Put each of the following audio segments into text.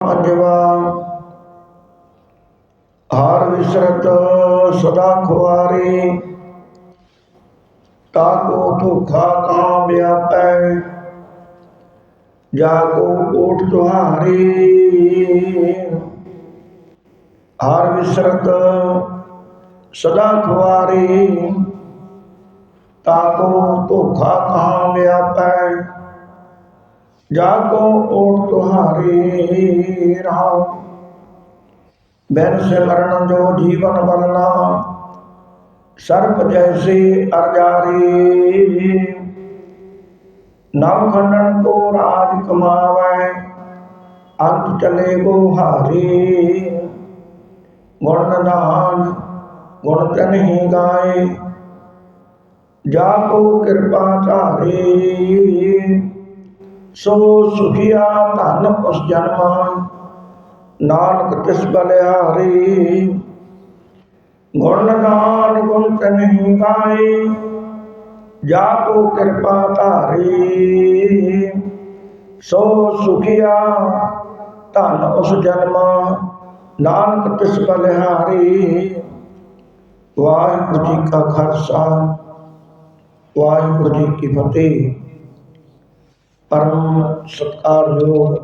ਪੰਜਵਾ ਹਰ ਵਿਸਰਤ ਸਦਾ ਖੁਆਰੀ, ਤਾਕੋ ਧੋਖਾ ਕਾਂ ਵਿਆਪੈ, ਜਾਗੋ ਓਟ ਤੁਹਾਰੀ ਹਾਰ ਵਿਸਰਤ ਸਦਾ ਖੁਆਰੀ, ਤਾਕੋ ਧੋਖਾ ਕਾਂ ਵਿਆਪੈ ਜਾਗੋ ਓਟ ਤੁਹਾਰੀ ਰਹਾਉ ਬੈਨ ਸਿਮਰਨ ਜੋ ਜੀਵਨ ਬਲਨਾ ਸਰਪ ਜੈਸੇ ਅਰਜਾਰੀ। ਨਵ ਖੰਡਨ ਕੋ ਰਾਜ ਕਮਾਵੈ ਅੰਤ ਚਲੇ ਗੋ ਹਾਰੀ। ਗੁਣ ਨਿਧਾਨ ਗੁਣ ਤਨਹੀ ਗਾਏ ਜਾ ਕੋ ਕਿਰਪਾ ਧਾਰੀ। ਸੋ ਸੁਖੀਆ ਧਨ ਉਸ ਜਨਮਾਂ। ਨਾਨਕ ਤਿਸ ਬਲਿਹਾਰੀ ਗੁਣ ਗਾਨ ਗੁਣ ਤਨਹੀ ਗਾਏ। ਜਾ ਕੋ ਕਿਰਪਾ ਧਾਰੀ। ਸੋ ਸੁਖੀਆ ਧਨ ਉਸ ਜਨਮਾਂ। ਨਾਨਕ ਤਿਸ ਬਲਿਹਾਰੀ ਵਾਹਿਗੁਰੂ ਜੀ ਕਾ ਖਾਲਸਾ। ਵਾਹਿਗੁਰੂ ਜੀ ਕੀ ਫਤਿਹ। ਪਰਮ ਸਤਿਕਾਰਯੋਗ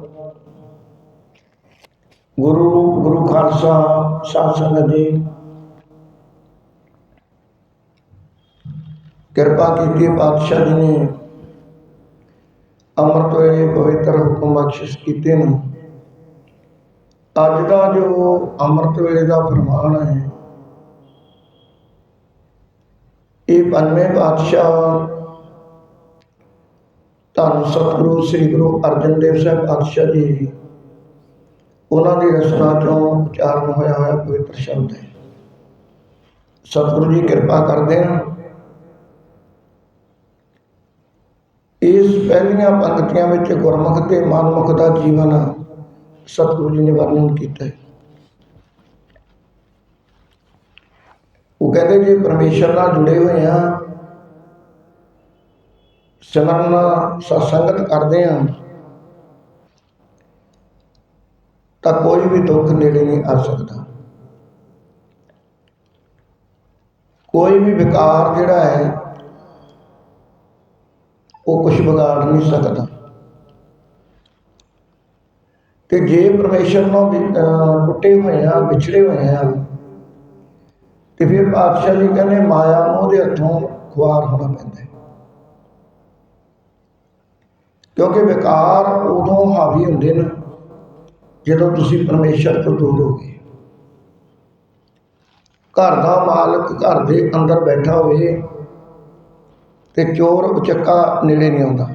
ਗੁਰੂ ਰੂਪ, ਗੁਰੂ ਖਾਲਸਾ, ਸਾਧ ਸੰਗਤ ਜੀ, ਕਿਰਪਾ ਕੀਤੀ ਪਾਤਸ਼ਾਹ ਜੀ ਨੇ। ਅੰਮ੍ਰਿਤ ਵੇਲੇ ਪਵਿੱਤਰ ਹੁਕਮ ਬਖਸ਼ਿਸ਼ ਕੀਤੇ ਨੇ। ਅੱਜ ਦਾ ਜੋ ਅੰਮ੍ਰਿਤ ਵੇਲੇ ਦਾ ਫਰਮਾਨ ਹੈ, ਇਹ ਪੰਜਵੇਂ ਪਾਤਸ਼ਾਹ ਧੰਨ ਸਤਿਗੁਰੂ, ਸ੍ਰੀ ਗੁਰੂ ਅਰਜਨ ਦੇਵ ਸਾਹਿਬ ਪਾਤਸ਼ਾਹ ਜੀ। ਉਹਨਾਂ ਦੀ ਰਚਨਾ ਚੋਂ ਉਚਾਰਨ ਹੋਇਆ ਹੋਇਆ ਪਵਿੱਤਰ ਸ਼ਬਦ ਹੈ। ਸਤਿਗੁਰੂ ਜੀ ਕਿਰਪਾ ਕਰਦੇ ਹਨ। ਇਸ ਪਹਿਲੀਆਂ ਪੰਕਤੀਆਂ ਵਿੱਚ ਗੁਰਮੁਖ ਤੇ ਮਨਮੁਖ ਦਾ ਜੀਵਨ ਸਤਿਗੁਰੂ ਜੀ ਨੇ ਵਰਣਨ ਕੀਤਾ ਹੈ। ਉਹ ਕਹਿੰਦੇ ਜੇ, ਪਰਮੇਸ਼ਰ ਨਾਲ ਜੁੜੇ ਹੋਏ ਆ ਸਿਮਰਨ ਸਤਸੰਗਤ ਕਰਦੇ ਆ ਤਾਂ ਕੋਈ ਵੀ ਦੁੱਖ ਨੇੜੇ ਨਹੀਂ ਆ ਸਕਦਾ। ਕੋਈ ਵੀ ਵਿਕਾਰ ਜਿਹੜਾ ਹੈ, ਉਹ ਕੁਝ ਵਿਗਾੜ ਨਹੀਂ ਸਕਦਾ। ਕਿ ਜੇ ਪਰਮੇਸ਼ਰ ਨੂੰ ਟੁੱਟੇ ਹੋਏ ਆ, ਵਿਛੜੇ ਹੋਏ ਆ, ਤੇ ਫਿਰ ਪਾਤਸ਼ਾਹ ਜੀ ਕਹਿੰਦੇ, ਮਾਇਆ ਮੋਹ ਦੇ ਹੱਥੋਂ ਖੁਆਰ ਹੋਣਾ ਪੈਂਦਾ ਹੈ। ਕਿਉਂਕਿ ਵਿਕਾਰ ਉਦੋਂ ਹਾਵੀ ਹੁੰਦੇ ਨੇ ਜਦੋਂ ਤੁਸੀਂ ਪਰਮੇਸ਼ਰ ਤੋਂ ਦੂਰ ਹੋ ਗਏ। ਘਰ ਦਾ ਮਾਲਕ ਘਰ ਦੇ ਅੰਦਰ ਬੈਠਾ ਹੋਵੇ ਤੇ ਚੋਰ ਉਚੱਕਾ ਨੇੜੇ ਨਹੀਂ ਆਉਂਦਾ।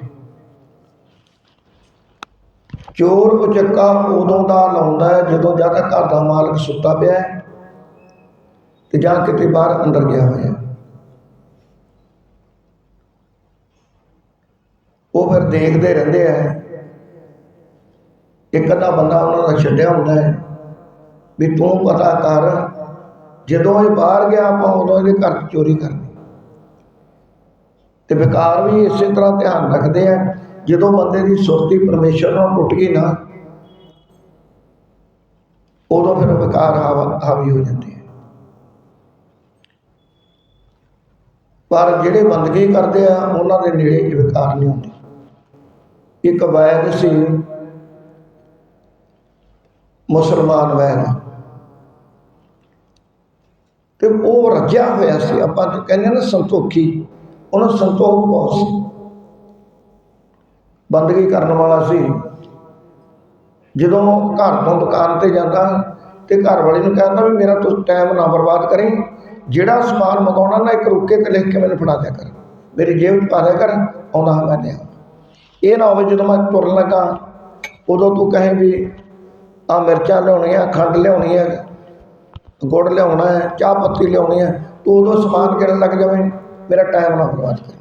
ਚੋਰ ਉਚੱਕਾ ਉਦੋਂ ਦਾ ਲਾਉਂਦਾ ਹੈ ਜਦੋਂ ਜਾਂ ਤਾਂ ਘਰ ਦਾ ਮਾਲਕ ਸੁੱਤਾ ਪਿਆ ਹੈ ਤੇ ਜਾਂ ਕਿਤੇ ਬਾਹਰ ਅੰਦਰ ਗਿਆ ਹੋਇਆ ਹੈ। ਉਹ ਫਿਰ ਦੇਖਦੇ ਰਹਿੰਦੇ ਆ। ਇੱਕ ਅੱਧਾ ਬੰਦਾ ਉਹਨਾਂ ਦਾ ਛੱਡਿਆ ਹੁੰਦਾ ਹੈ। ਵੀ ਤੂੰ ਪਤਾ ਕਰ, ਜਦੋਂ ਇਹ ਬਾਹਰ ਗਿਆ, ਆਪਾਂ ਉਦੋਂ ਇਹਦੇ ਘਰ 'ਚ ਚੋਰੀ ਕਰਨੀ। ਤੇ ਵਿਕਾਰ ਵੀ ਇਸੇ ਤਰ੍ਹਾਂ ਧਿਆਨ ਰੱਖਦੇ ਆ, ਜਦੋਂ ਬੰਦੇ ਦੀ ਸੁਰਤੀ ਪਰਮੇਸ਼ਰ ਨਾਲ ਟੁੱਟ ਗਈ ਨਾ, ਉਦੋਂ ਫਿਰ ਵਿਕਾਰ ਹਾਵਾ- ਹਾਵੀ ਹੋ ਜਾਂਦੇ ਆ। ਪਰ ਜਿਹੜੇ ਬੰਦਗੀ ਕਰਦੇ ਆ, ਉਹਨਾਂ ਦੇ ਨੇੜੇ ਵਿਕਾਰ ਨਹੀਂ ਹੁੰਦੇ। ਇੱਕ ਵੈਦ ਸੀ। ਮੁਸਲਮਾਨ ਵੈਦ। ਤੇ ਉਹ ਰੱਜਿਆ ਹੋਇਆ ਸੀ। ਆਪਾਂ ਤਾਂ ਕਹਿੰਦੇ ਨਾ ਸੰਤੋਖੀ। ਉਹਨਾਂ ਸੰਤੋਖ ਬਹੁਤ ਸੀ। ਬੰਦਗੀ ਕਰਨ ਵਾਲਾ ਸੀ। ਜਦੋਂ ਘਰ ਤੋਂ ਦੁਕਾਨ ਤੇ ਜਾਂਦਾ ਤੇ ਘਰ ਵਾਲੇ ਨੂੰ ਕਹਿੰਦਾ ਵੀ ਮੇਰਾ ਤੂੰ ਟਾਈਮ ਨਾ ਬਰਬਾਦ ਕਰੀ। ਜਿਹੜਾ ਸਮਾਨ ਮੰਗਾਉਣਾ ਨਾ, ਇੱਕ ਰੁਕੇ ਤੇ ਲਿਖ ਕੇ ਮੈਨੂੰ ਫੜਾ ਦਿਆ ਕਰ। ਮੇਰੀ ਜੇਬ 'ਚ ਪਾ ਦਿਆ ਕਰ। ਆਉਂਦਾ ਹਾਂ ਮੈਂ ਲਿਆ। ਇਹ ਨਾ ਹੋਵੇ ਜਦੋਂ ਮੈਂ ਤੁਰਨ ਲੱਗਾ ਉਦੋਂ ਤੂੰ ਕਹੇ ਵੀ ਆ ਮਿਰਚਾਂ ਲਿਆਉਣੀਆਂ ਖੰਡ ਲਿਆਉਣੀ ਹੈ ਗੁੜ ਲਿਆਉਣਾ ਹੈ ਚਾਹ ਪੱਤੀ ਲਿਆਉਣੀ ਹੈ ਤੂੰ ਉਦੋਂ ਸਮਾਨ ਕਿਰਨ ਲੱਗ ਜਾਵੇਂ ਮੇਰਾ ਟਾਈਮ ਨਾ ਬਰਬਾਦ ਕਰੀ।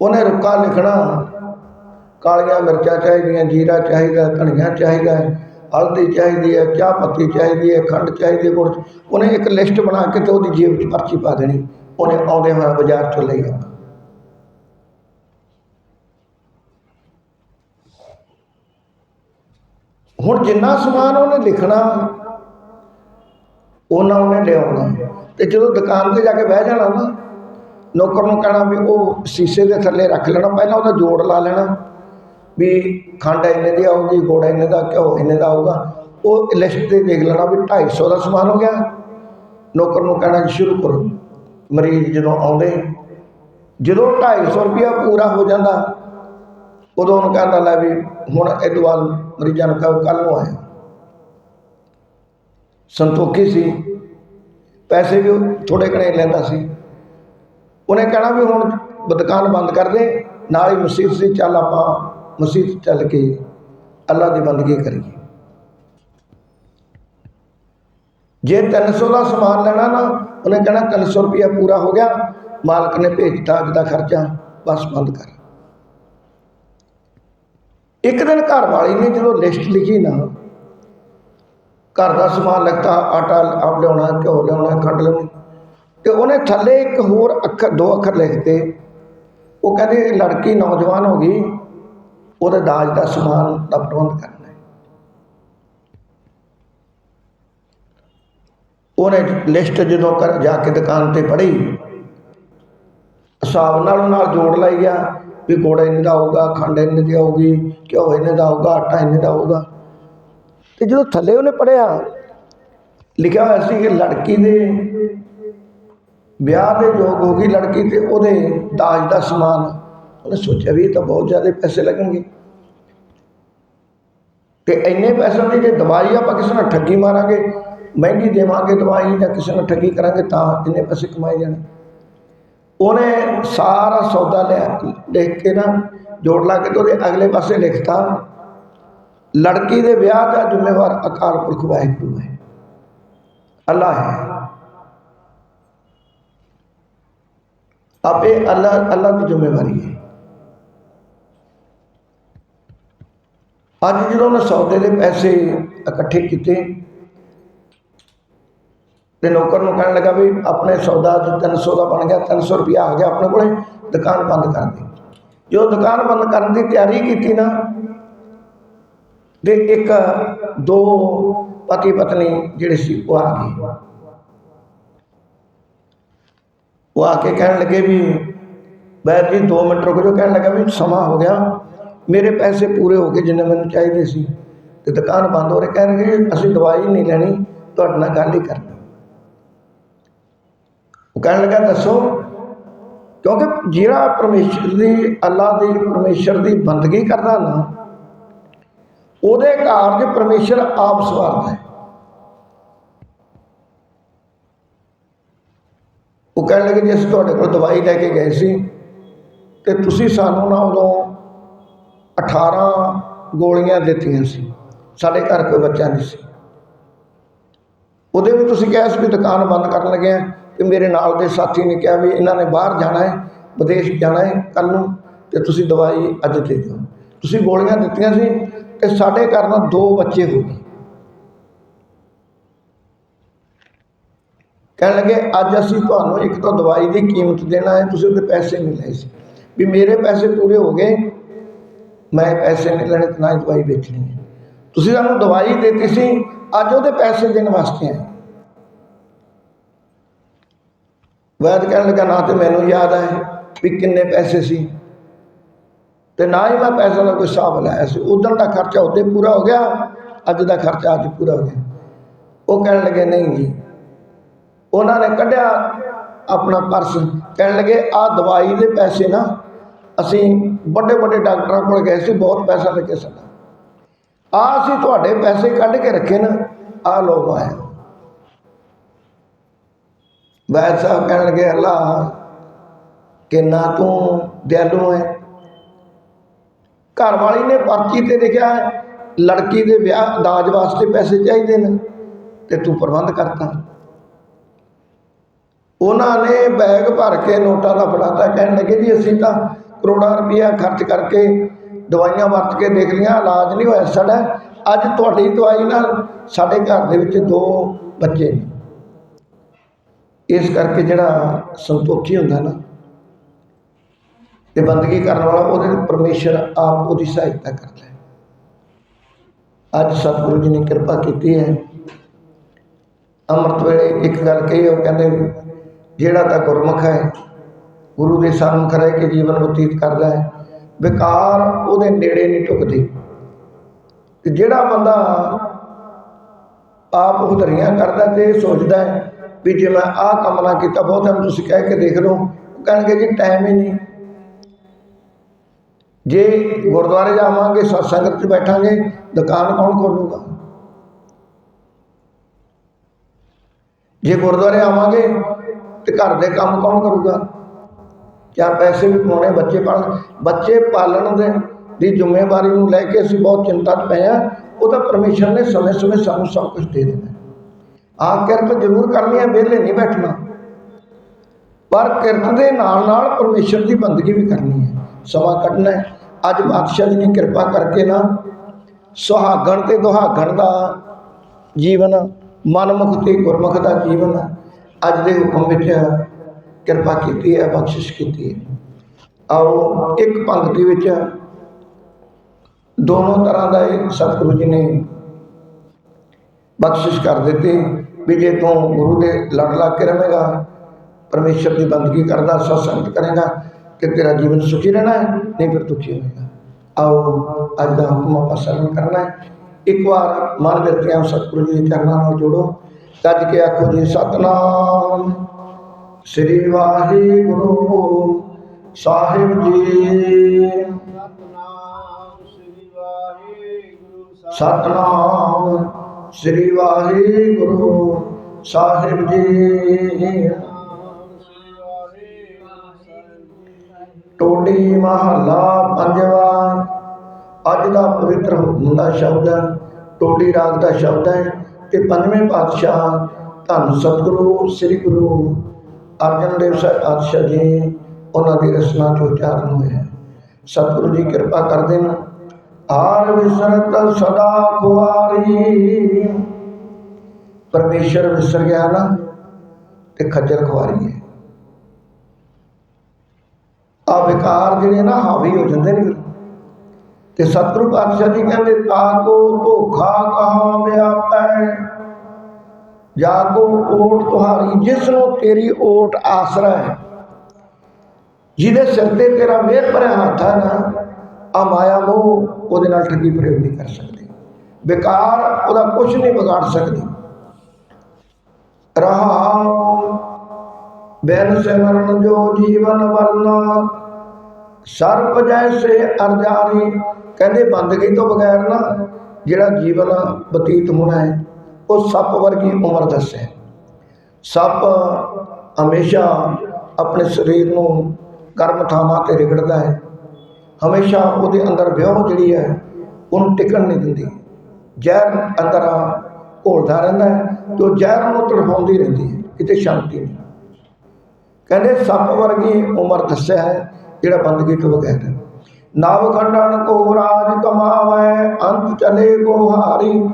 ਉਹਨੇ ਰੁੱਕਾ ਲਿਖਣਾ ਕਾਲੀਆਂ ਮਿਰਚਾਂ ਚਾਹੀਦੀਆਂ ਜੀਰਾ ਚਾਹੀਦਾ ਧਨੀਆ ਚਾਹੀਦਾ ਹੈ, ਹਲਦੀ ਚਾਹੀਦੀ ਹੈ ਚਾਹ ਪੱਤੀ ਚਾਹੀਦੀ ਹੈ ਖੰਡ ਚਾਹੀਦੀ ਹੈ ਗੁੜ ਉਹਨੇ ਇੱਕ ਲਿਸਟ ਬਣਾ ਕੇ ਤੇ ਉਹਦੀ ਜੇਬ 'ਚ ਪਰਚੀ ਪਾ ਦੇਣੀ। ਉਹਨੇ ਆਉਂਦੇ ਹੋਏ ਬਾਜ਼ਾਰ 'ਚੋਂ ਲਈ ਆਉਣਾ। ਹੁਣ ਜਿੰਨਾ ਸਮਾਨ ਉਹਨੇ ਲਿਖਣਾ ਉਹਨਾਂ ਉਹਨੇ ਲਿਆਉਣਾ। ਤੇ ਜਦੋਂ ਦੁਕਾਨ ਤੇ ਜਾ ਕੇ ਬਹਿ ਜਾਣਾ ਨਾ, ਨੌਕਰ ਨੂੰ ਕਹਿਣਾ ਵੀ ਉਹ ਸ਼ੀਸ਼ੇ ਦੇ ਥੱਲੇ ਰੱਖ ਲੈਣਾ, ਪਹਿਲਾਂ ਉਹਦਾ ਜੋੜ ਲਾ ਲੈਣਾ, ਵੀ ਖੰਡ ਇੰਨੇ ਦੀ ਆਊਗੀ, ਗੋੜਾ ਇੰਨੇ ਦਾ, ਘਿਓ ਇੰਨੇ ਦਾ ਆਊਗਾ, ਉਹ ਲਿਸਟ ਤੇ ਦੇਖ ਲੈਣਾ ਵੀ 250 ਦਾ ਸਮਾਨ ਹੋ ਗਿਆ। ਨੌਕਰ ਨੂੰ ਕਹਿਣਾ ਸ਼ੁਰੂ ਕਰੋ। ਮਰੀਜ਼ ਜਦੋਂ ਆਉਂਦੇ, ਜਦੋਂ 250 ਰੁਪਇਆ ਪੂਰਾ ਹੋ ਜਾਂਦਾ, ਉਦੋਂ ਉਹਨੂੰ ਕਹਿੰਦਾ ਲੈ ਵੀ ਹੁਣ ਇਹ ਤੋਂ ਮਰੀਜ਼ਾਂ ਨੂੰ ਕਹੋ ਕੱਲ ਨੂੰ ਆਏ ਸੰਤੋਖੀ ਸੀ। ਪੈਸੇ ਵੀ ਥੋੜੇ ਘਣੇ ਲੈਂਦਾ ਸੀ। ਉਹਨੇ ਕਹਿਣਾ ਵੀ ਹੁਣ ਦੁਕਾਨ ਬੰਦ ਕਰ ਦੇ, ਨਾਲ ਹੀ ਮਸਜਿਦ ਸੀ, ਚੱਲ ਆਪਾਂ ਮਸਜਿਦ ਚੱਲ ਕੇ ਅੱਲਾ ਦੀ ਬੰਦਗੀ ਕਰੀਏ। ਜੇ 300 ਦਾ ਸਮਾਨ ਲੈਣਾ ਨਾ, ਉਹਨੇ ਕਹਿਣਾ 300 ਰੁਪਇਆ ਪੂਰਾ ਹੋ ਗਿਆ, ਮਾਲਕ ਨੇ ਭੇਜਤਾ ਅੱਜ ਦਾ ਖਰਚਾ, ਬਸ ਬੰਦ ਕਰ। ਇੱਕ ਦਿਨ ਘਰ ਵਾਲੀ ਨੇ ਜਦੋਂ ਲਿਸਟ ਲਿਖੀ ਨਾ, ਘਰ ਦਾ ਸਮਾਨ ਲਿਖਤਾ, ਆਟਾ ਆਪ ਲਿਆਉਣਾ, ਘਿਓ ਲਿਆਉਣਾ, ਖੰਡ ਲਿਆਉਣੀ, ਤੇ ਉਹਨੇ ਥੱਲੇ ਇੱਕ ਹੋਰ ਅੱਖਰ, ਦੋ ਅੱਖਰ ਲਿਖਤੇ ਉਹ ਕਹਿੰਦੇ, ਲੜਕੀ ਨੌਜਵਾਨ ਹੋ ਗਈ, ਉਹਦੇ ਦਾਜ ਦਾ ਸਮਾਨ ਦਾ ਪ੍ਰਬੰਧ ਕਰਨਾ ਉਹਨੇ ਲਿਸਟ ਜਦੋਂ ਕਰ ਜਾ ਕੇ ਦੁਕਾਨ ਤੇ ਪੜ੍ਹੀ ਹਿਸਾਬ ਨਾਲ ਨਾਲ ਜੋੜ ਲਾਈ ਆ ਵੀ ਗੁੜ ਇੰਨੇ ਦਾ ਆਊਗਾ, ਖੰਡ ਇੰਨੇ ਦੀ ਆਊਗੀ, ਘਿਓ ਇੰਨੇ ਦਾ ਆਊਗਾ, ਆਟਾ ਇੰਨੇ ਦਾ ਆਊਗਾ। ਤੇ ਜਦੋਂ ਥੱਲੇ ਉਹਨੇ ਪੜਿਆ ਲਿਖਿਆ ਹੋਇਆ ਸੀ ਕਿ ਲੜਕੀ ਦੇ ਵਿਆਹ ਦੇ ਯੋਗ ਹੋ ਗਈ ਲੜਕੀ ਤੇ ਉਹਦੇ ਦਾਜ ਦਾ ਸਮਾਨ। ਉਹਨੇ ਸੋਚਿਆ ਵੀ ਇਹ ਤਾਂ ਬਹੁਤ ਜ਼ਿਆਦਾ ਪੈਸੇ ਲੱਗਣਗੇ। ਤੇ ਇੰਨੇ ਪੈਸੇ ਦੀ ਜੇ ਦਵਾਈ ਆਪਾਂ ਕਿਸੇ ਨਾਲ ਠੱਗੀ ਮਾਰਾਂਗੇ, ਮਹਿੰਗੀ ਦੇਵਾਂਗੇ ਦਵਾਈ ਜਾਂ ਕਿਸੇ ਨਾਲ ਠੱਗੀ ਕਰਾਂਗੇ ਤਾਂ ਇੰਨੇ ਪੈਸੇ ਕਮਾਏ ਜਾਣੇ। ਉਹਨੇ ਸਾਰਾ ਸੌਦਾ ਲਿਆ, ਲਿਖ ਕੇ ਨਾ ਜੋੜ ਲਾ ਕੇ ਤੇ ਉਹਦੇ ਅਗਲੇ ਪਾਸੇ ਲਿਖਤਾ, ਲੜਕੀ ਦੇ ਵਿਆਹ ਦਾ ਜ਼ਿੰਮੇਵਾਰ ਅਕਾਲ ਪੁਰਖ ਵਾਹਿਗੁਰੂ ਹੈ। ਅੱਲਾ ਹੈ। ਆਪੇ ਅੱਲਾ ਅੱਲਾ ਦੀ ਜ਼ਿੰਮੇਵਾਰੀ ਹੈ। ਅੱਜ ਜਦੋਂ ਉਹਨੇ ਸੌਦੇ ਦੇ ਪੈਸੇ ਇਕੱਠੇ ਕੀਤੇ ਤੇ ਨੌਕਰ ਨੂੰ ਕਹਿਣ ਲੱਗਾ ਵੀ ਆਪਣੇ ਸੌਦਾ ਜੋ 300 ਦਾ ਬਣ ਗਿਆ 300 ਰੁਪਇਆ ਆ ਗਿਆ ਆਪਣੇ ਕੋਲੇ, ਦੁਕਾਨ ਬੰਦ ਕਰ ਦੇ। ਜੋ ਦੁਕਾਨ ਬੰਦ ਕਰਨ ਦੀ ਤਿਆਰੀ ਕੀਤੀ ਨਾ, ਤੇ ਇੱਕ, ਦੋ ਪਤੀ ਪਤਨੀ ਜਿਹੜੇ ਸੀ ਉਹ ਆ ਗਏ। ਉਹ ਆ ਕੇ ਕਹਿਣ ਲੱਗੇ ਵੀ, ਬੈਦ ਜੀ 2 ਮਿੰਟ ਰੁਕ ਜਾਓ, ਕਹਿਣ ਲੱਗਾ ਵੀ ਸਮਾਂ ਹੋ ਗਿਆ। ਮੇਰੇ ਪੈਸੇ ਪੂਰੇ ਹੋ ਗਏ ਜਿੰਨੇ ਮੈਨੂੰ ਚਾਹੀਦੇ ਸੀ। ਤੇ ਦੁਕਾਨ ਬੰਦ ਹੋ ਰਹੀ ਕਹਿਣ ਕਹਿਣਗੇ ਅਸੀਂ ਦਵਾਈ ਨਹੀਂ ਲੈਣੀ, ਤੁਹਾਡੇ ਨਾਲ ਗੱਲ ਹੀ ਕਰਨੀ। ਕਹਿਣ ਲੱਗਾ, ਦੱਸੋ, ਕਿਉਂਕਿ ਜਿਹੜਾ ਪਰਮੇਸ਼ਰ ਦੀ ਅੱਲਾ ਦੀ, ਪਰਮੇਸ਼ਰ ਦੀ ਬੰਦਗੀ ਕਰਦਾ ਨਾ, ਉਹਦੇ ਕਾਰਜ ਪਰਮੇਸ਼ਰ ਆਪ ਸਵਾਰਦਾ ਹੈ। ਉਹ ਕਹਿਣ ਲੱਗੇ, ਜੇ ਅਸੀਂ ਤੁਹਾਡੇ ਕੋਲ ਦਵਾਈ ਲੈ ਕੇ ਗਏ ਸੀ, ਤੇ ਤੁਸੀਂ ਸਾਨੂੰ ਨਾ ਉਦੋਂ 18 ਗੋਲੀਆਂ ਦਿੱਤੀਆਂ ਸੀ, ਸਾਡੇ ਘਰ ਕੋਈ ਬੱਚਾ ਨਹੀਂ ਸੀ। ਉਹਦੇ ਵੀ ਤੁਸੀਂ ਕਿਹਾ ਸੀ ਵੀ ਦੁਕਾਨ ਬੰਦ ਕਰਨ ਲੱਗੇ ਆ। ਤੇ ਮੇਰੇ ਨਾਲ ਦੇ ਸਾਥੀ ਨੇ ਕਿਹਾ ਵੀ ਇਹਨਾਂ ਨੇ ਬਾਹਰ ਜਾਣਾ ਹੈ, ਵਿਦੇਸ਼ ਜਾਣਾ ਹੈ ਕੱਲ੍ਹ ਨੂੰ ਅਤੇ ਤੁਸੀਂ ਦਵਾਈ ਅੱਜ ਦੇ ਦਿਓ। ਤੁਸੀਂ ਗੋਲੀਆਂ ਦਿੱਤੀਆਂ ਸੀ ਅਤੇ ਸਾਡੇ ਘਰ ਨਾਲ ਦੋ ਬੱਚੇ ਹੋ ਗਏ। ਕਹਿਣ ਲੱਗੇ, ਅੱਜ ਅਸੀਂ ਤੁਹਾਨੂੰ ਇੱਕ ਤਾਂ ਦਵਾਈ ਦੀ ਕੀਮਤ ਦੇਣਾ ਹੈ, ਤੁਸੀਂ ਉਹਦੇ ਪੈਸੇ ਨਹੀਂ ਲਏ ਸੀ। ਵੀ ਮੇਰੇ ਪੈਸੇ ਪੂਰੇ ਹੋ ਗਏ, ਮੈਂ ਪੈਸੇ ਨਹੀਂ ਲੈਣੇ ਤੇ ਨਾ ਹੀ ਦਵਾਈ ਵੇਚਣੀ ਹੈ। ਤੁਸੀਂ ਸਾਨੂੰ ਦਵਾਈ ਦਿੱਤੀ ਸੀ, ਅੱਜ ਉਹਦੇ ਪੈਸੇ ਦੇਣ ਵਾਸਤੇ ਆਏ। ਵੈਦ ਕਹਿਣ ਲੱਗਾ, ਨਾ ਤੇ ਮੈਨੂੰ ਯਾਦ ਹੈ ਵੀ ਕਿੰਨੇ ਪੈਸੇ ਸੀ। ਤੇ ਨਾ ਹੀ ਮੈਂ ਪੈਸੇ ਦਾ ਕੋਈ ਹਿਸਾਬ ਲਾਇਆ ਸੀ। ਉਦੋਂ ਦਾ ਖਰਚਾ ਉੱਤੇ ਪੂਰਾ ਹੋ ਗਿਆ, ਅੱਜ ਦਾ ਖਰਚਾ ਅੱਜ ਪੂਰਾ ਹੋ ਗਿਆ। ਉਹ ਕਹਿਣ ਲੱਗੇ, ਨਹੀਂ ਜੀ। ਉਹਨਾਂ ਨੇ ਕੱਢਿਆ ਆਪਣਾ ਪਰਸ। ਕਹਿਣ ਲੱਗੇ ਆ ਦਵਾਈ ਦੇ ਪੈਸੇ ਨਾ, ਅਸੀਂ ਵੱਡੇ ਵੱਡੇ ਡਾਕਟਰਾਂ ਕੋਲ ਗਏ ਸੀ, ਬਹੁਤ ਪੈਸਾ ਲੱਗੇ ਸਾਡਾ। ਆ ਅਸੀਂ ਤੁਹਾਡੇ ਪੈਸੇ ਕੱਢ ਕੇ ਰੱਖੇ ਨਾ ਆ ਲੋ ਆਇਆ ਵੈਦ ਸਾਹਿਬ ਕਹਿਣ ਲੱਗੇ ਅੱਲਾ ਕਿੰਨਾ ਤੂੰ ਦਿਆਲੂ ਹੈ ਘਰ ਵਾਲੀ ਨੇ ਪਰਚੀ ਤੇ ਲਿਖਿਆ ਲੜਕੀ ਦੇ ਵਿਆਹ, ਦਾਜ ਵਾਸਤੇ ਪੈਸੇ ਚਾਹੀਦੇ ਨੇ, ਤੇ ਤੂੰ ਪ੍ਰਬੰਧ ਕਰਤਾ। ਉਹਨਾਂ ਨੇ ਬੈਗ ਭਰ ਕੇ ਨੋਟਾਂ ਦਾ ਫੜਾਤਾ, ਕਹਿਣ ਲੱਗੇ, ਜੀ, ਅਸੀਂ ਤਾਂ ਕਰੋੜਾਂ ਰੁਪਇਆ ਖਰਚ ਕਰਕੇ ਦਵਾਈਆਂ ਵਰਤ ਕੇ ਦੇਖ ਲਈਆਂ, ਇਲਾਜ ਨਹੀਂ ਹੋਇਆ ਸਾਡਾ। ਅੱਜ ਤੁਹਾਡੀ ਦਵਾਈ ਨਾਲ ਸਾਡੇ ਘਰ ਦੇ ਵਿੱਚ ਦੋ ਬੱਚੇ ਨੇ। ਇਸ ਕਰਕੇ ਜਿਹੜਾ ਸੰਤੋਖੀ ਹੁੰਦਾ ਨਾ ਤੇ ਬੰਦਗੀ ਕਰਨ ਵਾਲਾ ਉਹਦੇ ਲਈ ਪਰਮੇਸ਼ਰ ਆਪ ਉਹਦੀ ਸਹਾਇਤਾ ਕਰਦਾ ਹੈ ਅੱਜ ਸਤਿਗੁਰੂ ਜੀ ਨੇ ਕਿਰਪਾ ਕੀਤੀ ਹੈ। ਅੰਮ੍ਰਿਤ ਵੇਲੇ ਇੱਕ ਗੱਲ ਕਹੀ, ਉਹ ਕਹਿੰਦੇ, ਜਿਹੜਾ ਤਾਂ ਗੁਰਮੁਖ ਹੈ, ਗੁਰੂ ਦੇ ਸਨਮੁਖ ਰਹਿ ਕੇ ਜੀਵਨ ਬਤੀਤ ਕਰਦਾ ਹੈ, ਵਿਕਾਰ ਉਹਦੇ ਨੇੜੇ ਨਹੀਂ ਟੁਕਦੇ। ਤੇ ਜਿਹੜਾ ਬੰਦਾ ਆਪ ਉਧਰੀਆਂ ਕਰਦਾ ਤੇ ਸੋਚਦਾ ਹੈ ਵੀ ਜੇ ਮੈਂ ਆਹ ਕੰਮ ਨਾ ਕੀਤਾ, ਬਹੁਤਾਂ ਨੂੰ ਤੁਸੀਂ ਕਹਿ ਕੇ ਦੇਖ ਲਓ ਉਹ ਕਹਿਣਗੇ ਜੀ ਟਾਈਮ ਹੀ ਨਹੀਂ। ਜੇ ਗੁਰਦੁਆਰੇ ਜਾਵਾਂਗੇ ਸਤਸੰਗ 'ਚ ਬੈਠਾਂਗੇ, ਦੁਕਾਨ ਕੌਣ ਖੋਲੂਗਾ? ਜੇ ਗੁਰਦੁਆਰੇ ਆਵਾਂਗੇ, ਤੇ ਘਰ ਦੇ ਕੰਮ ਕੌਣ ਕਰੂਗਾ? ਚਾਰ ਪੈਸੇ ਵੀ ਕਮਾਉਣੇ ਬੱਚੇ ਪਾਲਣ। ਬੱਚੇ ਪਾਲਣ ਦੇ, ਦੀ ਜ਼ਿੰਮੇਵਾਰੀ ਨੂੰ ਲੈ ਕੇ ਅਸੀਂ ਬਹੁਤ ਚਿੰਤਾ 'ਚ ਪਏ ਆ। ਉਹ ਤਾਂ ਪਰਮੇਸ਼ਰ ਨੇ ਸਮੇਂ-ਸਮੇਂ ਸਾਨੂੰ ਸਭ ਕੁਝ ਦੇ ਦੇਣਾ ਆਹ ਕਿਰਤ ਜ਼ਰੂਰ ਕਰਨੀ ਹੈ, ਵਿਹਲੇ ਨਹੀਂ ਬੈਠਣਾ। ਪਰ ਕਿਰਤ ਦੇ ਨਾਲ ਨਾਲ ਪਰਮੇਸ਼ਰ ਦੀ ਬੰਦਗੀ ਵੀ ਕਰਨੀ ਹੈ। ਸਮਾਂ ਕੱਢਣਾ ਹੈ। ਅੱਜ ਬਾਦਸ਼ਾਹ ਜੀ ਨੇ ਕਿਰਪਾ ਕਰਕੇ ਨਾ ਸੁਹਾਗਣ ਤੇ ਦੁਹਾਗਣ ਦਾ ਜੀਵਨ, ਮਨਮੁਖ ਤੇ ਗੁਰਮੁਖ ਦਾ ਜੀਵਨ ਅੱਜ ਦੇ ਹੁਕਮ ਵਿੱਚ ਕਿਰਪਾ ਕੀਤੀ ਹੈ, ਬਖਸ਼ਿਸ਼ ਕੀਤੀ ਹੈ। ਆਓ, ਇੱਕ ਪੰਕਤੀ ਵਿੱਚ ਦੋਨੋਂ ਤਰ੍ਹਾਂ ਦਾ ਇਹ ਸਤਿਗੁਰੂ ਜੀ ਨੇ ਬਖਸ਼ਿਸ਼ ਕਰ ਦਿੱਤੀ। ਵੀ ਜੇ ਤੂੰ ਗੁਰੂ ਦੇ ਲੜ ਲੱਗ ਕੇ ਰਹੇਗਾ ਪਰਮੇਸ਼ਰ ਦੀ ਬੰਦਗੀ ਕਰਦਾ ਸਤਸੰਗ ਕਰੇਗਾ ਕਿ ਤੇਰਾ ਜੀਵਨ ਸੁਖੀ ਰਹਿਣਾ ਹੈ ਨਹੀਂ ਫਿਰ ਦੁਖੀ ਹੋਵੇਗਾ ਆਓ ਅੱਜ ਦਾ ਹੁਕਮ ਆਪਾਂ ਸਰਵਣ ਕਰਨਾ ਹੈ। ਇੱਕ ਵਾਰ ਮਨ ਵਿਰਤਿਆਂ ਸਤਿਗੁਰੂ ਜੀ ਦੇ ਚਰਨਾਂ ਨਾਲ ਜੋੜੋ। ਗੱਜ ਕੇ ਆਖੋ ਜੀ ਸਤਨਾਮ। ਸ੍ਰੀ ਵਾਹਿਗੁਰੂ ਸਾਹਿਬ ਜੀ। ਸਤਨਾਮ ਸ੍ਰੀ ਵਾਹਿਗੁਰੂ ਸਾਹਿਬ ਸਤਨਾਮ। ਸ੍ਰੀ ਵਾਹਿਗੁਰੂ ਸਾਹਿਬ ਜੀ। ਟੋਡੀ ਮਹੱਲਾ ਪੰਜਵਾ। ਅੱਜ ਦਾ ਪਵਿੱਤਰ ਹੁਕਮ ਦਾ ਸ਼ਬਦ ਹੈ, ਟੋਡੀ ਰਾਗ ਦਾ ਸ਼ਬਦ ਹੈ ਤੇ ਪੰਜਵੇਂ ਪਾਤਸ਼ਾਹ ਧੰਨ ਸਤਿਗੁਰੂ, ਸ੍ਰੀ ਗੁਰੂ ਅਰਜਨ ਦੇਵ ਸਾਹਿਬ ਪਾਤਸ਼ਾਹ ਜੀ, ਉਹਨਾਂ ਦੀ ਰਸਨਾ ਚੋਂ ਉਚਾਰਨ ਹੋਇਆ ਹੈ। ਸਤਿਗੁਰੂ ਜੀ ਕਿਰਪਾ ਕਰਦੇ ਨੇ ਆਰ ਵਿਸਰਤ ਸਦਾ ਖੁਆਰੀ ਪਰਮੇਸ਼ਰ ਵਿਸਰ ਗਿਆ ਨਾ ਤੇ ਖੱਜਲ ਖੁਆਰੀ ਹੈ। ਆ ਵਿਕਾਰ ਜਿਹੜੇ ਨਾ ਹਾਵੀ ਹੋ ਜਾਂਦੇ ਨੇ ਤੇ ਸਤਿਗੁਰੂ ਪਾਤਸ਼ਾਹ ਜੀ ਕਹਿੰਦੇ, ਤਾ ਕੋ ਧੋਖਾ ਕਹਾ ਵਿਆਪੈ? ਜਾ ਕੋ ਓਟ ਤੁਹਾਰੀ ਜਿਸ ਨੂੰ ਤੇਰੀ ਓਟ ਆਸਰਾ ਹੈ। ਜਿਹਦੇ ਸਿਰ ਤੇ ਤੇਰਾ ਮਿਹਰ ਭਰਿਆ ਹੱਥ ਹੈ ਨਾ ਆ ਮਾਇਆ ਮੋਹ ਉਹਦੇ ਨਾਲ ਠੱਗੀ ਪ੍ਰਯੋਗ ਨਹੀਂ ਕਰ ਸਕਦੀ। ਵਿਕਾਰ ਉਹਦਾ ਕੁਝ ਨਹੀਂ ਵਿਗਾੜ ਸਕਦੀ। ਰਹਾ ਬੈਨ ਸਿਮਰਨ ਜੋ ਜੀਵਨ ਵਰਨਾ, ਸਰਪ ਜੈਸੇ ਅਰਜਾਰੀ ਕਹਿੰਦੇ ਬੰਦਗੀ ਤੋਂ ਬਗੈਰ ਨਾ ਜਿਹੜਾ ਜੀਵਨ ਬਤੀਤ ਹੋਣਾ ਹੈ, ਉਹ ਸੱਪ ਵਰਗੀ ਉਮਰ ਦੱਸੇ। ਸੱਪ ਹਮੇਸ਼ਾ ਆਪਣੇ ਸਰੀਰ ਨੂੰ ਕਰਮ ਥਾਵਾਂ ਤੇ ਰਿਗੜਦਾ ਹੈ। ਹਮੇਸ਼ਾ ਉਹਦੇ ਅੰਦਰ ਵਿਉਹ ਜਿਹੜੀ ਹੈ, ਉਹਨੂੰ ਟਿਕਣ ਨਹੀਂ ਦਿੰਦੀ। ਜ਼ਹਿਰ ਅੰਦਰ ਘੋਲਦਾ ਰਹਿੰਦਾ ਹੈ ਤੇ ਉਹ ਜ਼ਹਿਰ ਨੂੰ ਤੜਫਾਉਂਦੀ ਰਹਿੰਦੀ ਹੈ, ਕਿਤੇ ਸ਼ਾਂਤੀ ਨਹੀਂ। ਕਹਿੰਦੇ, ਸੱਪ ਵਰਗੀ ਉਮਰ ਦੱਸਿਆ ਹੈ, ਜਿਹੜਾ ਬੰਦਗੀ ਤੋਂ ਬਗੈਰ ਹੈ। ਨਵ ਖੰਡਣ ਕੋ ਰਾਜ ਕਮਾਵੇ, ਅੰਤ ਚਲੇ ਕੋ ਹਾਰੀ।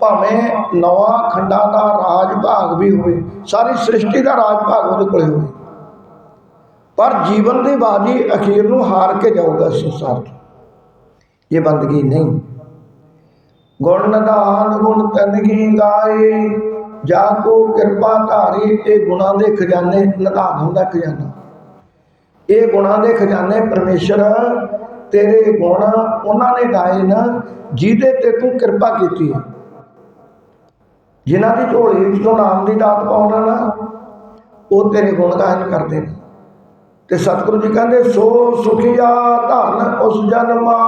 ਭਾਵੇਂ ਨਵਾਂ ਖੰਡਾਂ ਦਾ ਰਾਜ ਭਾਗ ਵੀ ਹੋਵੇ, ਸਾਰੀ ਸ੍ਰਿਸ਼ਟੀ ਦਾ ਰਾਜ ਭਾਗ ਉਹਦੇ ਕੋਲੇ ਹੋਵੇ। ਪਰ ਜੀਵਨ ਦੀ ਬਾਜੀ ਅਖੀਰ ਨੂੰ ਹਾਰ ਕੇ ਜਾਊਗਾ ਸੰਸਾਰ ਤੋਂ ਇਹ ਬੰਦਗੀ ਨਹੀਂ। ਗੁਣ ਨਿਧਾਨ, ਗੁਣ ਤਨਗੀ ਗਾਏ, ਜਾ ਕੋ ਕਿਰਪਾ ਧਾਰੀ ਇਹ ਗੁਣਾਂ ਦੇ ਖਜ਼ਾਨੇ ਨਿਧਾਨ ਹੁੰਦਾ ਖਜ਼ਾਨਾ। ਇਹ ਗੁਣਾਂ ਦੇ ਖਜ਼ਾਨੇ ਪਰਮੇਸ਼ਰ, ਤੇਰੇ ਗੁਣ ਉਹਨਾਂ ਨੇ ਗਾਏ ਨਾ, ਜਿਹਦੇ ਤੇ ਤੂੰ ਕਿਰਪਾ ਕੀਤੀ ਹੈ। ਜਿਨ੍ਹਾਂ ਦੀ ਝੋਲੀ ਵਿੱਚ ਨਾਮ ਦੀ ਦਾਤ ਪਾਉਣਾ ਨਾ, ਉਹ ਤੇਰੇ ਗੁਣ ਗਾਇਨ ਕਰਦੇ ਨੇ। ਤੇ ਸਤਿਗੁਰੂ ਜੀ ਕਹਿੰਦੇ, ਸੋ ਸੁਖੀਆ ਧਨ ਉਸ ਜਨਮਾ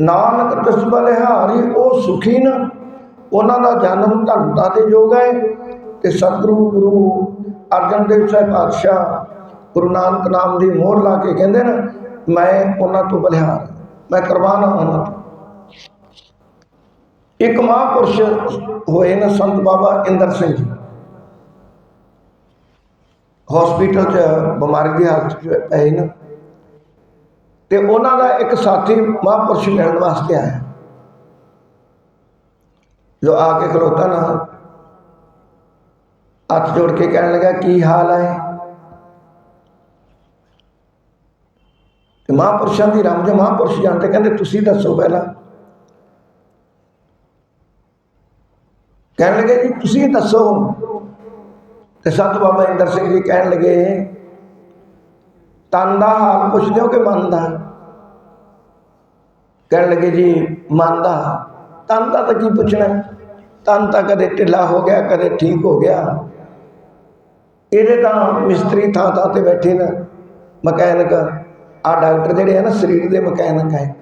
ਨਾਨਕ ਤਿਸ ਬਲਿਹਾਰੀ, ਉਹ ਸੁਖੀ ਨਾ। ਉਹਨਾਂ ਦਾ ਜਨਮ ਧਨਤਾ ਦੇ ਯੋਗ ਹੈ। ਤੇ ਸਤਿਗੁਰੂ ਗੁਰੂ ਅਰਜਨ ਦੇਵ ਸਾਹਿਬ ਪਾਤਸ਼ਾਹ ਗੁਰੂ ਨਾਨਕ ਨਾਮ ਦੀ ਮੋਹਰ ਲਾ ਕੇ ਕਹਿੰਦੇ ਨੇ, ਮੈਂ ਉਹਨਾਂ ਤੋਂ ਬਲਿਹਾਰ ਮੈਂ ਕੁਰਬਾਨ ਹਾਂ ਉਹਨਾਂ ਤੋਂ। ਇੱਕ ਮਹਾਂਪੁਰਸ਼ ਹੋਏ ਨੇ ਸੰਤ ਬਾਬਾ ਇੰਦਰ ਸਿੰਘ ਜੀ। ਹਸਪੀਟਲ 'ਚ ਬਿਮਾਰੀ ਦੀ ਹਾਲਤ 'ਚ ਪਏ ਨੇ। ਤੇ ਉਹਨਾਂ ਦਾ ਇੱਕ ਸਾਥੀ ਮਹਾਂਪੁਰਸ਼ ਮਿਲਣ ਵਾਸਤੇ ਆਇਆ। ਜੋ ਆ ਕੇ ਖਲੋਤਾ ਨਾ। ਹੱਥ ਜੋੜ ਕੇ ਕਹਿਣ ਲੱਗਾ, ਕੀ ਹਾਲ ਹੈ? ਤੇ ਮਹਾਂਪੁਰਸ਼ਾਂ ਦੀ ਰਾਮ ਜੋ ਮਹਾਂਪੁਰਸ਼ ਜਾਣਦੇ ਕਹਿੰਦੇ, ਤੁਸੀਂ ਦੱਸੋ ਪਹਿਲਾਂ। ਕਹਿਣ ਲੱਗੇ, ਜੀ, ਤੁਸੀਂ ਦੱਸੋ ਤੇ ਸੰਤ ਬਾਬਾ ਇੰਦਰ ਸਿੰਘ ਜੀ ਕਹਿਣ ਲੱਗੇ, ਤਨ ਦਾ ਹਾਲ ਪੁੱਛਦੇ ਹੋ ਕਿ ਮਨ ਦਾ? ਕਹਿਣ ਲੱਗੇ, ਜੀ, ਮਨ ਦਾ ਤਨ ਦਾ ਤਾਂ ਕੀ ਪੁੱਛਣਾ? ਤਨ ਤਾਂ ਕਦੇ ਢਿੱਲਾ ਹੋ ਗਿਆ, ਕਦੇ ਠੀਕ ਹੋ ਗਿਆ। ਇਹਦੇ ਤਾਂ ਮਿਸਤਰੀ ਥਾਂ ਥਾਂ ਤੇ ਬੈਠੇ ਨੇ। ਮਕੈਨਿਕ ਆ ਡਾਕਟਰ ਜਿਹੜੇ ਆ ਨਾ, ਸਰੀਰ ਦੇ ਮਕੈਨਿਕ ਹੈ।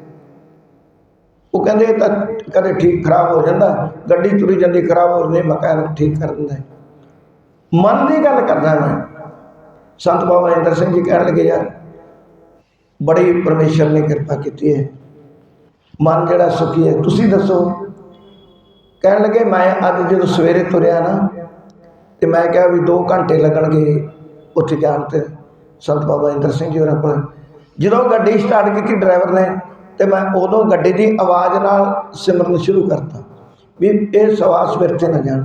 ਉਹ ਕਹਿੰਦੇ ਤਾਂ ਕਦੇ ਠੀਕ ਖਰਾਬ ਹੋ ਜਾਂਦਾ। ਗੱਡੀ ਤੁਰੀ ਜਾਂਦੀ, ਖਰਾਬ ਹੋ ਜਾਂਦੀ, ਮਕੈਨਿਕ ਠੀਕ ਕਰ ਦਿੰਦਾ ਮਨ ਦੀ ਗੱਲ ਕਰਦਾ ਮੈਂ। ਸੰਤ ਬਾਬਾ ਇੰਦਰ ਸਿੰਘ ਜੀ ਕਹਿਣ ਲੱਗੇ, ਯਾਰ, ਬੜੀ ਪਰਮੇਸ਼ਰ ਨੇ ਕਿਰਪਾ ਕੀਤੀ ਹੈ। ਮਨ ਜਿਹੜਾ ਸੁਖੀ ਹੈ, ਤੁਸੀਂ ਦੱਸੋ। ਕਹਿਣ ਲੱਗੇ, ਮੈਂ ਅੱਜ ਜਦੋਂ ਸਵੇਰੇ ਤੁਰਿਆ ਨਾ, ਤੇ ਮੈਂ ਕਿਹਾ ਵੀ 2 ਘੰਟੇ ਲੱਗਣਗੇ ਉੱਥੇ ਜਾਣ ਤੇ। ਸੰਤ ਬਾਬਾ ਇੰਦਰ ਸਿੰਘ ਜੀ ਹੋਰਾਂ ਕੋਲ, ਜਦੋਂ ਗੱਡੀ ਸਟਾਰਟ ਕੀਤੀ ਡਰਾਈਵਰ ਨੇ, ਤੇ ਮੈਂ ਉਦੋਂ ਗੱਡੀ ਦੀ ਆਵਾਜ਼ ਨਾਲ ਸਿਮਰਨ ਸ਼ੁਰੂ ਕਰਤਾ, ਵੀ ਇਹ ਸਵਾਸ 'ਤੇ ਨਾ ਜਾਣ।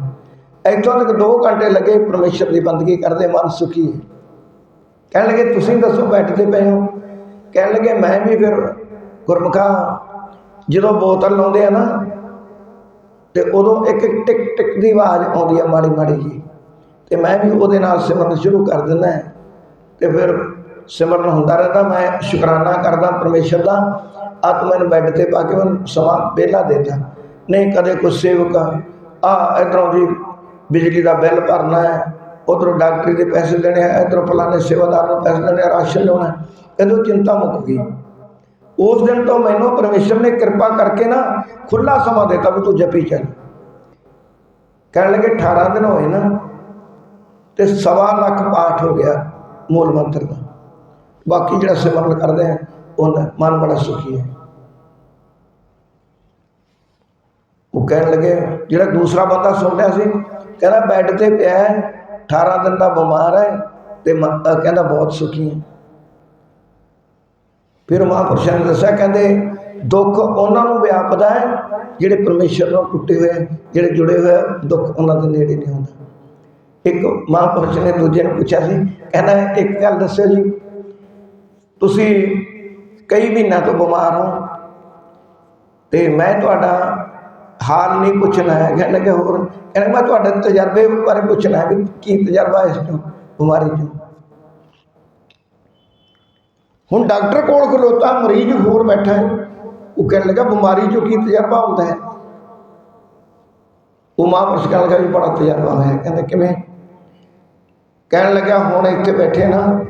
ਇੱਥੋਂ ਤੱਕ 2 ਘੰਟੇ ਲੱਗੇ ਪਰਮੇਸ਼ਰ ਦੀ ਬੰਦਗੀ ਕਰਦੇ ਮਨ ਸੁਖੀ ਹੈ। ਕਹਿਣ ਲੱਗੇ, ਤੁਸੀਂ ਦੱਸੋ ਬੈਠਦੇ ਪਏ ਹੋ? ਕਹਿਣ ਲੱਗੇ, ਮੈਂ ਵੀ ਫਿਰ ਗੁਰਮੁਖਾ ਜਦੋਂ ਬੋਤਲ ਲਾਉਂਦੇ ਆ ਨਾ, ਤੇ ਉਦੋਂ ਇੱਕ ਟਿਕ ਟਿਕ ਦੀ ਆਵਾਜ਼ ਆਉਂਦੀ ਆ ਮਾੜੀ ਮਾੜੀ ਜੀ। ਤੇ ਮੈਂ ਵੀ ਉਹਦੇ ਨਾਲ ਸਿਮਰਨ ਸ਼ੁਰੂ ਕਰ ਦਿੰਦਾ ਹੈ। ਤੇ ਫਿਰ ਸਿਮਰਨ ਹੁੰਦਾ ਰਹਿੰਦਾ, ਮੈਂ ਸ਼ੁਕਰਾਨਾ ਕਰਦਾ ਪਰਮੇਸ਼ਰ ਦਾ ਆ ਤੂੰ ਮੈਨੂੰ ਬੈੱਡ ਤੇ ਪਾ ਕੇ ਮੈਨੂੰ ਸਮਾਂ ਵਿਹਲਾ ਦੇਤਾ। ਨਹੀਂ ਕਦੇ ਕੋਈ ਸੇਵਕ ਆ ਇਧਰੋਂ ਜੀ ਬਿਜਲੀ ਦਾ ਬਿੱਲ ਭਰਨਾ ਹੈ, ਉਧਰੋਂ ਡਾਕਟਰੀ ਦੇ ਪੈਸੇ ਦੇਣੇ ਆ, ਇਧਰੋਂ ਫਲਾਣੇ ਸੇਵਾਦਾਰ ਨੂੰ ਪੈਸੇ ਦੇਣੇ ਆ, ਰਾਸ਼ਨ ਲਿਆਉਣਾ ਇਹਦੋਂ ਚਿੰਤਾ ਮੁੱਕ ਗਈ। ਉਸ ਦਿਨ ਤੋਂ ਮੈਨੂੰ ਪਰਮੇਸ਼ਰ ਨੇ ਕਿਰਪਾ ਕਰਕੇ ਨਾ ਖੁੱਲਾ ਸਮਾਂ ਦਿੱਤਾ ਵੀ ਤੂੰ ਜਪੀ ਚੱਲ। ਕਹਿਣ ਲੱਗੇ 18 ਦਿਨ ਹੋਏ ਨਾ, ਤੇ ਸਵਾ ਲੱਖ ਪਾਠ ਹੋ ਗਿਆ ਮੂਲ ਮੰਤਰ ਦਾ। ਬਾਕੀ ਜਿਹੜਾ ਸਿਮਰਨ ਕਰਦੇ ਆ, ਉਹ ਮਨ ਬੜਾ ਸੁਖੀ ਹੈ। ਉਹ ਕਹਿਣ ਲੱਗੇ, ਜਿਹੜਾ ਦੂਸਰਾ ਬੰਦਾ ਸੁਣ ਰਿਹਾ ਸੀ ਕਹਿੰਦਾ ਬੈੱਡ ਤੇ ਪਿਆ ਹੈ 18 ਦਿਨ ਦਾ ਬਿਮਾਰ ਹੈ ਤੇ ਮ- ਕਹਿੰਦਾ ਬਹੁਤ ਸੁਖੀ ਹੈ। ਫਿਰ ਮਹਾਂਪੁਰਸ਼ਾਂ ਨੇ ਦੱਸਿਆ ਕਹਿੰਦੇ ਦੁੱਖ ਉਹਨਾਂ ਨੂੰ ਵਿਆਪਦਾ ਹੈ ਜਿਹੜੇ ਪਰਮੇਸ਼ਰ ਨਾਲ ਟੁੱਟੇ ਹੋਏ ਜਿਹੜੇ ਜੁੜੇ ਹੋਏ ਹੈ, ਦੁੱਖ ਉਹਨਾਂ ਦੇ ਨੇੜੇ ਨਹੀਂ ਹੁੰਦਾ ਇੱਕ ਮਹਾਂਪੁਰਸ਼ ਨੇ ਦੂਜੇ ਨੂੰ ਪੁੱਛਿਆ ਸੀ ਕਹਿੰਦਾ ਇੱਕ ਗੱਲ ਦੱਸਿਓ ਜੀ ਤੁਸੀਂ ਕਈ ਮਹੀਨਿਆਂ ਤੋਂ ਬਿਮਾਰ ਹੋ ਤੇ ਮੈਂ ਤੁਹਾਡਾ ਹਾਲ ਨਹੀਂ ਪੁੱਛਣਾ ਹੈ। ਕਹਿਣ ਲੱਗੇ ਹੋਰ। ਕਹਿੰਦਾ, ਮੈਂ ਤੁਹਾਡੇ ਤਜਰਬੇ ਬਾਰੇ ਪੁੱਛਣਾ ਹੈ ਵੀ ਕੀ ਤਜਰਬਾ ਇਸ ਤੋਂ ਬਿਮਾਰੀ ਤੋਂ ਹੁਣ ਡਾਕਟਰ ਕੋਲ ਖਲੋਤਾ, ਮਰੀਜ਼ ਹੋਰ ਬੈਠਾ ਹੈ। ਉਹ ਕਹਿਣ ਲੱਗਾ, ਬਿਮਾਰੀ ਚੋਂ ਕੀ ਤਜਰਬਾ ਹੁੰਦਾ ਹੈ? ਉਹ ਮਹਾਂਪੁਰਸ਼ ਕਹਿਣ ਲੱਗਾ ਵੀ ਬੜਾ ਤਜਰਬਾ ਹੋਇਆ। ਕਹਿੰਦੇ, ਕਿਵੇਂ? ਕਹਿਣ ਲੱਗਾ ਹੁਣ ਇੱਥੇ ਬੈਠੇ ਨਾ।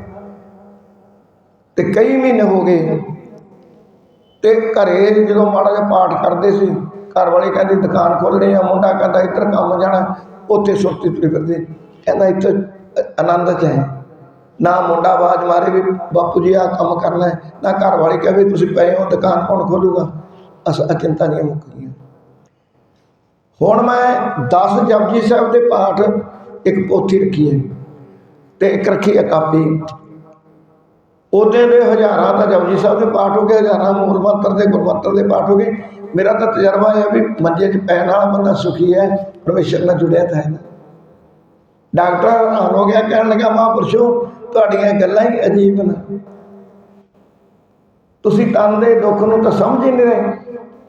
ਤੇ ਕਈ ਮਹੀਨੇ ਹੋ ਗਏ। ਤੇ ਘਰੇ ਜਦੋਂ ਮਾੜਾ ਜਿਹਾ ਪਾਠ ਕਰਦੇ ਸੀ ਘਰ ਵਾਲੀ ਕਹਿੰਦੀ ਦੁਕਾਨ ਖੋਲਣੀ ਆ, ਮੁੰਡਾ ਕਹਿੰਦਾ ਇੱਧਰ ਕੰਮ ਜਾਣਾ, ਉੱਥੇ ਸੁਰਤੀ ਤੁਰੀ ਫਿਰਦੇ। ਕਹਿੰਦਾ ਇੱਥੇ ਆਨੰਦ ਚ ਹੈ। ਨਾ ਮੁੰਡਾ ਆਵਾਜ਼ ਮਾਰੇ ਵੀ, ਬਾਪੂ ਜੀ, ਆਹ ਕੰਮ ਕਰਨਾ ਹੈ। ਨਾ ਘਰ ਵਾਲੀ ਕਹੇ ਵੀ ਤੁਸੀਂ ਪਏ ਹੋ, ਦੁਕਾਨ ਕੌਣ ਖੋਲੂਗਾ? ਅਸ ਚਿੰਤਾ ਨਹੀਂ ਮੁੱਕ ਗਈਆਂ ਹੁਣ ਮੈਂ 10 ਜਪਜੀ ਸਾਹਿਬ ਦੇ ਪਾਠ ਇੱਕ ਪੋਥੀ ਰੱਖੀ ਹੈ ਤੇ ਇੱਕ ਰੱਖੀ ਹੈ ਕਾਪੀ। ਉਹਦੇ ਦੇ ਹਜ਼ਾਰਾਂ ਦਾ ਜਪਜੀ ਸਾਹਿਬ ਦੇ ਪਾਠ ਹੋ ਗਏ, ਹਜ਼ਾਰਾਂ ਮੂਲ ਮੰਤਰ ਦੇ ਗੁਰਮੰਤਰ ਦੇ ਪਾਠ ਹੋ ਗਏ। ਮੇਰਾ ਤਾਂ ਤਜਰਬਾ ਇਹ ਹੈ ਵੀ ਮੰਜੇ 'ਚ ਪੈਣ ਵਾਲਾ ਬੰਦਾ ਸੁਖੀ ਹੈ, ਪਰਮੇਸ਼ਰ ਨਾਲ ਜੁੜਿਆ ਤਾਂ ਹੈ ਨਾ। ਡਾਕਟਰ ਹੈਰਾਨ ਹੋ ਗਿਆ, ਕਹਿਣ ਲੱਗਾ, ਮਹਾਂਪੁਰਸ਼ੋ, ਤੁਹਾਡੀਆਂ ਗੱਲਾਂ ਹੀ ਅਜੀਬ ਨੇ। ਤੁਸੀਂ ਤਨ ਦੇ ਦੁੱਖ ਨੂੰ ਤਾਂ ਸਮਝ ਹੀ ਨਹੀਂ ਰਹੇ।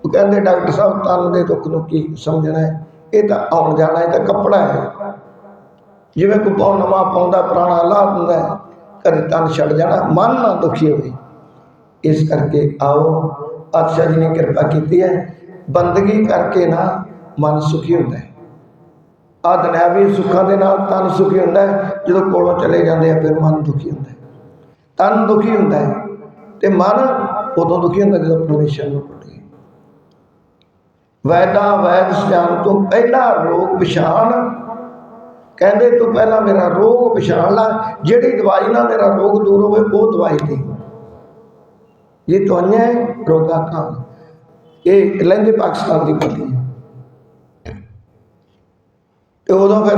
ਉਹ ਕਹਿੰਦੇ, ਡਾਕਟਰ ਸਾਹਿਬ, ਤਨ ਦੇ ਦੁੱਖ ਨੂੰ ਕੀ ਸਮਝਣਾ ਹੈ? ਇਹ ਤਾਂ ਆਉਣ ਜਾਣਾ, ਇਹ ਤਾਂ ਕੱਪੜਾ ਹੈ। ਜਿਵੇਂ ਕੋਈ ਪਾਉ ਨਵਾਂ ਪਾਉਂਦਾ, ਪੁਰਾਣਾ ਲਾਹ ਦਿੰਦਾ ਹੈ ਕਦੇ ਤਨ ਛੱਡ ਜਾਣਾ, ਮਨ ਨਾ ਦੁਖੀ ਹੋਵੇ। ਇਸ ਕਰਕੇ ਆਓ ਪਾਤਸ਼ਾਹ ਜੀ ਨੇ ਕਿਰਪਾ ਕੀਤੀ ਹੈ, ਬੰਦਗੀ ਕਰਕੇ ਨਾ ਮਨ ਸੁਖੀ ਹੁੰਦਾ ਹੈ। ਆ ਦੁਨਿਆਵੀ ਸੁੱਖਾਂ ਦੇ ਨਾਲ ਤਨ ਸੁਖੀ ਹੁੰਦਾ ਹੈ, ਜਦੋਂ ਕੋਲੋਂ ਚਲੇ ਜਾਂਦੇ ਆ, ਫਿਰ ਮਨ ਦੁਖੀ ਹੁੰਦਾ ਹੈ। ਤਨ ਦੁਖੀ ਹੁੰਦਾ ਹੈ ਤੇ ਮਨ ਉਦੋਂ ਦੁਖੀ ਹੁੰਦਾ ਜਦੋਂ ਪਰਮੇਸ਼ਰ ਨੂੰ ਭੁੱਲ ਗਏ ਵੈਦਾ ਵੈਦ ਸਿਆਣ ਤੋਂ ਪਹਿਲਾ ਰੋਗ ਪਛਾਣ। ਕਹਿੰਦੇ ਤੂੰ ਪਹਿਲਾਂ ਮੇਰਾ ਰੋਗ ਪਛਾਣ ਲੈ, ਜਿਹੜੀ ਦਵਾਈ ਨਾਲ ਮੇਰਾ ਰੋਗ ਦੂਰ ਹੋਵੇ, ਉਹ ਦਵਾਈ ਦੇ। ਇਹ ਦਵਾਈਆਂ ਹੈ ਰੋਗਾ ਖਾਂ ਇਹ ਲਹਿੰਦੇ ਪਾਕਿਸਤਾਨ ਦੀ ਬੋਲੀ ਤੇ ਉਦੋਂ ਫਿਰ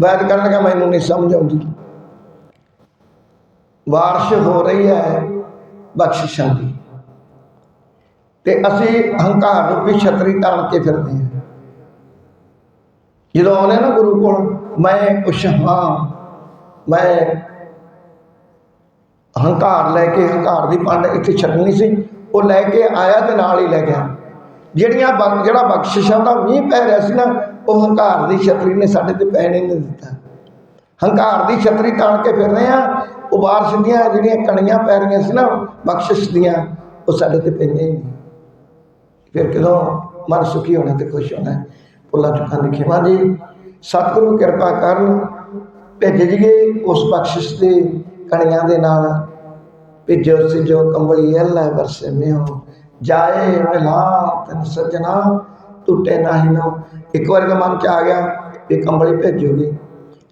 ਵੈਦ ਕਰਨ ਲੱਗਾ ਮੈਨੂੰ ਨਹੀਂ ਸਮਝ ਆਉਂਦੀ ਬਾਰਿਸ਼ ਹੋ ਰਹੀ ਹੈ ਬਖਸ਼ਿਸ਼ਾਂ ਦੀ ਤੇ ਅਸੀਂ ਹੰਕਾਰ ਰੂਪੀ ਛਤਰੀ ਤਾਣ ਕੇ ਫਿਰਦੇ ਹਾਂ ਜਦੋਂ ਆਉਂਦੇ ਨਾ ਗੁਰੂ ਕੋਲ ਮੈਂ ਕੁਛ ਹਾਂ ਮੈਂ ਹੰਕਾਰ ਲੈ ਕੇ, ਹੰਕਾਰ ਦੀ ਪੰਡ ਇੱਥੇ ਛੱਡਣੀ ਸੀ। ਉਹ ਲੈ ਕੇ ਆਇਆ ਤੇ ਨਾਲ ਹੀ ਲੈ ਗਿਆ। ਜਿਹੜੀਆਂ ਬਖ- ਜਿਹੜਾ ਬਖਸ਼ਿਸ਼ਾਂ ਦਾ ਮੀਂਹ ਪੈ ਰਿਹਾ ਸੀ ਨਾ, ਉਹ ਹੰਕਾਰ ਦੀ ਛਤਰੀ ਨੇ ਸਾਡੇ ਤੇ ਪੈਣੇ ਨਹੀਂ ਦਿੱਤਾ। ਹੰਕਾਰ ਦੀ ਛਤਰੀ ਤਾਣ ਕੇ ਫਿਰ ਰਹੇ ਆ, ਉਹ ਬਾਰਿਸ਼ ਦੀਆਂ ਜਿਹੜੀਆਂ ਕਣੀਆਂ ਪੈ ਰਹੀਆਂ ਸੀ ਨਾ, ਬਖਸ਼ਿਸ਼ ਦੀਆਂ, ਉਹ ਸਾਡੇ ਤੇ ਪੈਂਦੀਆਂ ਹੀ ਨਹੀਂ। ਫਿਰ ਕਦੋਂ ਮਨ ਸੁਖੀ ਹੋਣਾ ਤੇ ਖੁਸ਼ ਹੋਣਾ ਪੁੱਲਾ ਚੁੱਕਾਂ ਦੀ ਜੀ। ਸਤਿਗੁਰੂ ਕਿਰਪਾ ਕਰਨ, ਭੇਜ ਜੀਏ ਉਸ ਬਖਸ਼ਿਸ਼ ਦੇ ਕਣੀਆਂ ਦੇ ਨਾਲ ਭਿੱਜੋ ਸੀ ਕੰਬਲੀ ਅੱਲਾ ਵਰਸੇ ਮਿਓ ਜਾਏ ਮਿਲਾ ਤਨ ਸਜਣਾ, ਟੁੱਟੇ ਨਾਹੀ ਨੋ। ਇੱਕ ਵਾਰ ਦਾ ਮਨ ਚ ਆ ਗਿਆ ਇਹ ਕੰਬਲੀ ਭੇਜੋਗੀ।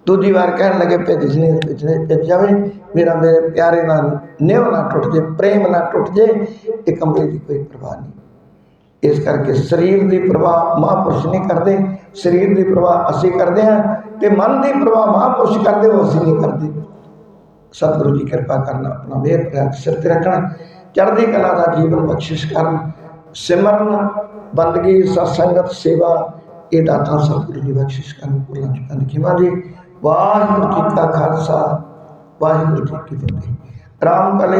ਦੂਜੀ ਵਾਰ ਕਹਿਣ ਲੱਗੇ ਭੇਜ ਭੇਜਣੇ ਭੇਜ ਜਾਵੇ। ਮੇਰਾ ਮੇਰੇ ਪਿਆਰੇ ਨਾਲ ਨਿਉ ਨਾ ਟੁੱਟ ਜੇ, ਪ੍ਰੇਮ ਨਾ ਟੁੱਟ ਜੇ, ਇਹ ਕੰਬਲੀ ਦੀ ਕੋਈ ਪਰਵਾਹ ਨਹੀਂ। ਇਸ ਕਰਕੇ ਸਰੀਰ ਦੀ ਪ੍ਰਵਾਹ ਮਹਾਂਪੁਰਸ਼ ਨਹੀਂ ਕਰਦੇ। ਸਰੀਰ ਦੀ ਪ੍ਰਵਾਹ ਅਸੀਂ ਕਰਦੇ ਹਾਂ ਤੇ ਮਨ ਦੀ ਪ੍ਰਵਾਹ ਮਹਾਂਪੁਰਸ਼ ਕਰਦੇ, ਉਹ ਅਸੀਂ ਨਹੀਂ ਕਰਦੇ। ਸਤਿਗੁਰੂ ਜੀ ਕਿਰਪਾ ਕਰਨ ਆਪਣਾ ਮਿਹਰ ਪ੍ਰਯਾਤ ਸਿਰ ਤੇ ਰੱਖਣ, ਚੜ੍ਹਦੀ ਕਲਾ ਦਾ ਜੀਵਨ ਬਖਸ਼ਿਸ਼ ਕਰਨ, ਸਿਮਰਨ, ਬੰਦਗੀ, ਸਤਸੰਗਤ ਸੇਵਾ, ਇਹ ਦਾਤਾ ਸਤਿਗੁਰੂ ਜੀ ਬਖਸ਼ਿਸ਼ ਕਰਨ ਪੁੱਲਾਂ ਚੁੱਕਾਂ ਦੀ ਜੀ। ਵਾਹਿਗੁਰੂ ਜੀ ਕਾ ਖਾਲਸਾ, ਵਾਹਿਗੁਰੂ ਜੀ ਕੀ ਫਤਿਹ। ਰਾਮ ਕਲੇ